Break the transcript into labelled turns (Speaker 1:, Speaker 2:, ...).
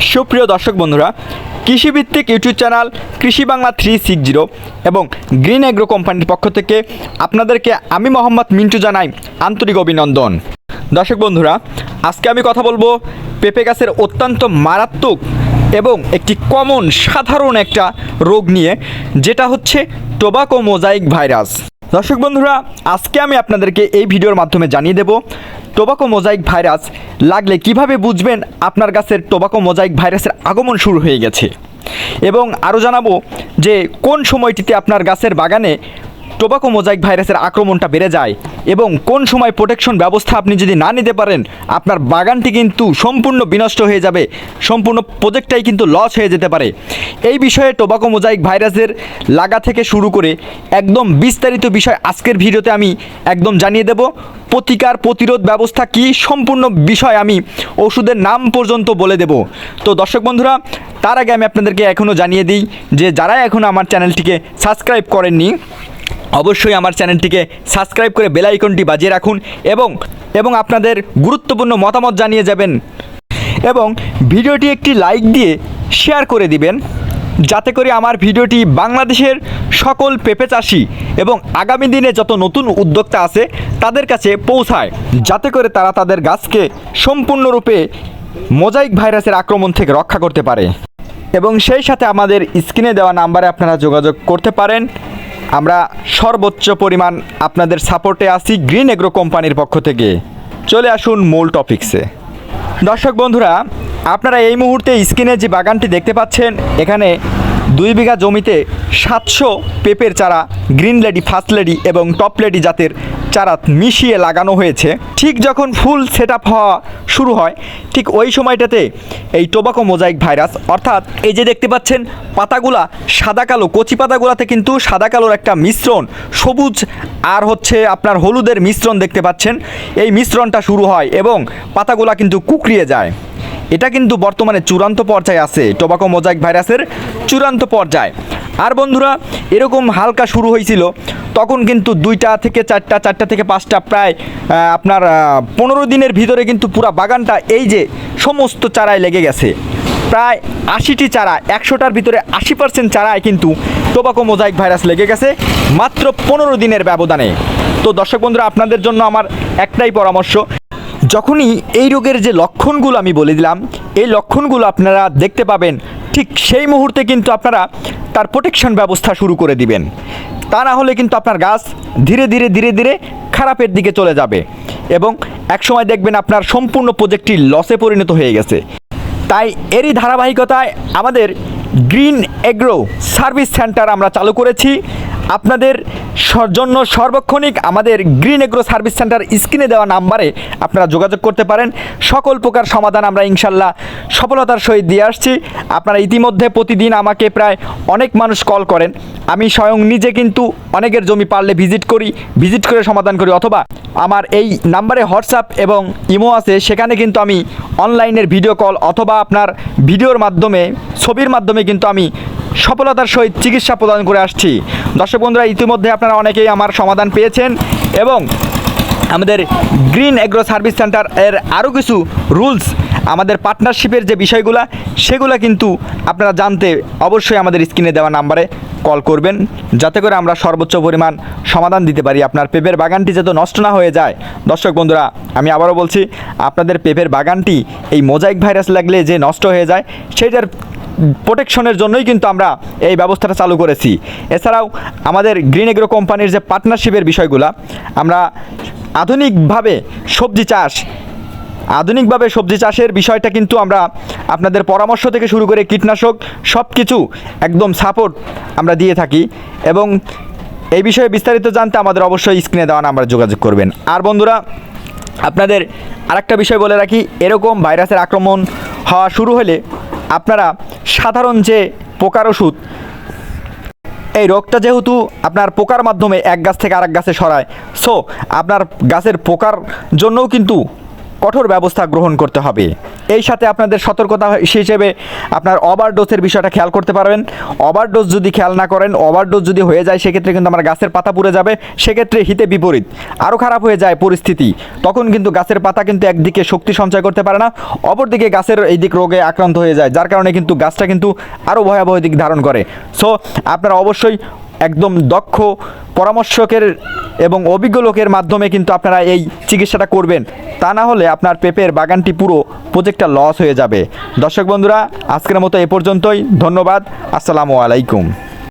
Speaker 1: সুপ্রিয় দর্শক বন্ধুরা, কৃষিভিত্তিক YouTube channel Krishi Bangla three six zero এবং গ্রিন এগ্রো কোম্পানির পক্ষ থেকে আপনাদেরকে আমি মোহাম্মদ মিন্টু জানাই আন্তরিক অভিনন্দন। দর্শক বন্ধুরা, আজকে আমি কথা বলব পেঁপে গাছের অত্যন্ত মারাত্মক এবং একটি কমন সাধারণ একটা রোগ নিয়ে, যেটা হচ্ছে টোবাকো মোজাইক ভাইরাস। দর্শক বন্ধুরা, আজকে আমি আপনাদেরকে এই ভিডিওর মাধ্যমে জানিয়ে দেব টোবাকো মোজাইক ভাইরাস লাগলে কীভাবে বুঝবেন আপনার গাছের টোবাকো মোজাইক ভাইরাসের আগমন শুরু হয়ে গেছে? এবং আরও জানাব যে কোন সময়টিতে আপনার গাছের বাগানে টোবাকো মোজাইক ভাইরাসের আক্রমণটা বেড়ে যায় এবং কোন সময় প্রোটেকশন ব্যবস্থা আপনি যদি না নিতে পারেন, আপনার বাগানটি কিন্তু সম্পূর্ণ বিনষ্ট হয়ে যাবে, সম্পূর্ণ প্রজেক্টটাই কিন্তু লস হয়ে যেতে পারে। এই বিষয়ে টোবাকো মোজাইক ভাইরাসের লাগা থেকে শুরু করে একদম বিস্তারিত বিষয় আজকের ভিডিওতে আমি একদম জানিয়ে দেব। প্রতিকার প্রতিরোধ ব্যবস্থা কি, সম্পূর্ণ বিষয় আমি ওষুধের নাম পর্যন্ত বলে দেব। তো দর্শক বন্ধুরা, তার আগে আমি আপনাদেরকে এখনও জানিয়ে দিই যে যারা এখনও আমার চ্যানেলটিকে সাবস্ক্রাইব করেননি অবশ্যই আমার চ্যানেলটিকে সাবস্ক্রাইব করে বেল আইকনটি বাজিয়ে রাখুন এবং এবং আপনাদের গুরুত্বপূর্ণ মতামত জানিয়ে যাবেন। এবং ভিডিওটি একটি লাইক দিয়ে শেয়ার করে দিবেন, যাতে করে আমার ভিডিওটি বাংলাদেশের সকল পেঁপে চাষি এবং আগামী দিনে যত নতুন উদ্যোক্তা আছে তাদের কাছে পৌঁছায়, যাতে করে তারা তাদের গাছকে সম্পূর্ণরূপে মোজাইক ভাইরাসের আক্রমণ থেকে রক্ষা করতে পারে। এবং সেই সাথে আমাদের স্ক্রিনে দেওয়া নাম্বারে আপনারা যোগাযোগ করতে পারেন। আমরা সর্বোচ্চ পরিমাণ আপনাদের সাপোর্টে আছি গ্রিন এগ্রো কোম্পানির পক্ষ থেকে। চলে আসুন মূল টপিক্সে। দর্শক বন্ধুরা, আপনারা এই মুহূর্তে স্ক্রিনে যে বাগানটি দেখতে পাচ্ছেন, এখানে দুই বিঘা জমিতে সাতশো পেপের চারা, গ্রিন লেডি, ফার্স্ট লেডি এবং টপ লেডি জাতের চারা মিশিয়ে লাগানো হয়েছে। ঠিক যখন ফুল সেট আপ হওয়া শুরু হয়, ঠিক ওই সময়টাতে এই টোবাকো মোজাইক ভাইরাস, অর্থাৎ এই যে দেখতে পাচ্ছেন, পাতাগুলা সাদা কালো, কচি পাতাগুলাতে কিন্তু সাদা কালোর একটা মিশ্রণ, সবুজ আর হচ্ছে আপনার হলুদের মিশ্রণ দেখতে পাচ্ছেন। এই মিশ্রণটা শুরু হয় এবং পাতাগুলা কিন্তু কুকড়িয়ে যায়। এটা কিন্তু বর্তমানে চূড়ান্ত পর্যায়ে আছে, টোবাকো মোজাইক ভাইরাসের চূড়ান্ত পর্যায়। আর বন্ধুরা, এরকম হালকা শুরু হয়েছিল তখন কিন্তু দুইটা থেকে চারটা চারটা থেকে পাঁচটা প্রায় আপনার পনেরো দিনের ভিতরে কিন্তু পুরা বাগানটা এই যে সমস্ত চারায় লেগে গেছে। প্রায় আশিটি চারা, একশোটার ভিতরে আশি পার্সেন্ট চারায় কিন্তু টোবাকো মোজাইক ভাইরাস লেগে গেছে মাত্র পনেরো দিনের ব্যবধানে। তো দর্শক বন্ধুরা, আপনাদের জন্য আমার একটাই পরামর্শ, যখনই এই রোগের যে লক্ষণগুলো আমি বলে দিলাম, এই লক্ষণগুলো আপনারা দেখতে পাবেন, ঠিক সেই মুহূর্তে কিন্তু আপনারা তার প্রোটেকশন ব্যবস্থা শুরু করে দিবেন। তা না হলে কিন্তু আপনার গাছ ধীরে ধীরে ধীরে ধীরে খারাপের দিকে চলে যাবে এবং একসময় দেখবেন আপনার সম্পূর্ণ প্রজেক্টটি লসে পরিণত হয়ে গেছে। তাই এরই ধারাবাহিকতায় আমাদের গ্রিন এগ্রো সার্ভিস সেন্টার আমরা চালু করেছি। আপনাদের জন্য সর্বক্ষণিক আমাদের গ্রিন এগ্রো সার্ভিস সেন্টার স্ক্রিনে দেওয়া নাম্বারে আপনারা যোগাযোগ করতে পারেন। সকল প্রকার সমাধান আমরা ইনশাল্লাহ সফলতার সহিত দিয়ে আসছি। আপনারা ইতিমধ্যে প্রতিদিন আমাকে প্রায় অনেক মানুষ কল করেন। আমি স্বয়ং নিজে কিন্তু অনেকের জমি পারলে ভিজিট করি, ভিজিট করে সমাধান করি অথবা আমার এই নাম্বারে হোয়াটসঅ্যাপ এবং ইমো আছে, সেখানে কিন্তু আমি অনলাইনের ভিডিও কল অথবা আপনার ভিডিওর মাধ্যমে, ছবির মাধ্যমে কিন্তু আমি সফলতার সহিত চিকিৎসা প্রদান করে আসছি। দর্শক বন্ধুরা, ইতিমধ্যে আপনারা অনেকেই আমার সমাধান পেয়েছেন এবং আমাদের গ্রিন এগ্রো সার্ভিস সেন্টার এর আরও কিছু রুলস, আমাদের পার্টনারশিপের যে বিষয়গুলো, সেগুলো কিন্তু আপনারা জানতে অবশ্যই আমাদের স্ক্রিনে দেওয়া নাম্বারে কল করবেন, যাতে করে আমরা সর্বোচ্চ পরিমাণ সমাধান দিতে পারি আপনার পেঁপের বাগানটি যাতে নষ্ট না হয়ে যায়। দর্শক বন্ধুরা, আমি আবারও বলছি, আপনাদের পেঁপের বাগানটি এই মোজাইক ভাইরাস লাগলে যে নষ্ট হয়ে যায় সেটার প্রোটেকশনের জন্যই কিন্তু আমরা এই ব্যবস্থাটা চালু করেছি। এছাড়াও আমাদের গ্রিন এগ্রো কোম্পানির যে পার্টনারশিপের বিষয়গুলো, আমরা আধুনিকভাবে সবজি চাষ, আধুনিকভাবে সবজি চাষের বিষয়টা কিন্তু আমরা আপনাদের পরামর্শ থেকে শুরু করে কীটনাশক সব কিছু একদম সাপোর্ট আমরা দিয়ে থাকি এবং এই বিষয়ে বিস্তারিত জানতে আমাদের অবশ্যই স্ক্রিনে দেওয়া নাম্বারে যোগাযোগ করবেন। আর বন্ধুরা, আপনাদের আরেকটা বিষয় বলে রাখি, এরকম ভাইরাসের আক্রমণ হওয়া শুরু হলে আপনারা সাধারণ যে পোকার ওষুধ, এই রোগটা যেহেতু আপনার পোকার মাধ্যমে এক গাছ থেকে আরেক গাছে সরায় সো আপনার গাছের পোকার জন্যও কিন্তু কঠোর ব্যবস্থা গ্রহণ করতে হবে। এই সাথে আপনাদের সতর্কতা হিসেবে আপনার ওভারডোজের বিষয়টা খেয়াল করতে পারবেন। ওভারডোজ যদি খেয়াল না করেন ওভারডোজ যদি হয়ে যায়, সেক্ষেত্রে কিন্তু আমার গাছের পাতা পুড়ে যাবে, সেক্ষেত্রে হিতে বিপরীত। আরও খারাপ হয়ে যায় পরিস্থিতি, তখন কিন্তু গাছের পাতা কিন্তু একদিকে শক্তি সঞ্চয় করতে পারে না, অপরদিকে গাছের এই দিক রোগে আক্রান্ত হয়ে যায়, যার কারণে কিন্তু গাছটা কিন্তু আরও ভয়াবহ দিক ধারণ করে। সো আপনারা অবশ্যই একদম দক্ষ পরামর্শকের এবং অভিজ্ঞ লোকের মাধ্যমে কিন্তু আপনারা এই চিকিৎসাটা করবেন। তা না হলে আপনার পেপের বাগানটি পুরো প্রজেক্টটা লস হয়ে যাবে। দর্শক বন্ধুরা, আজকের মতো এ পর্যন্তই। ধন্যবাদ। আসসালামু আলাইকুম।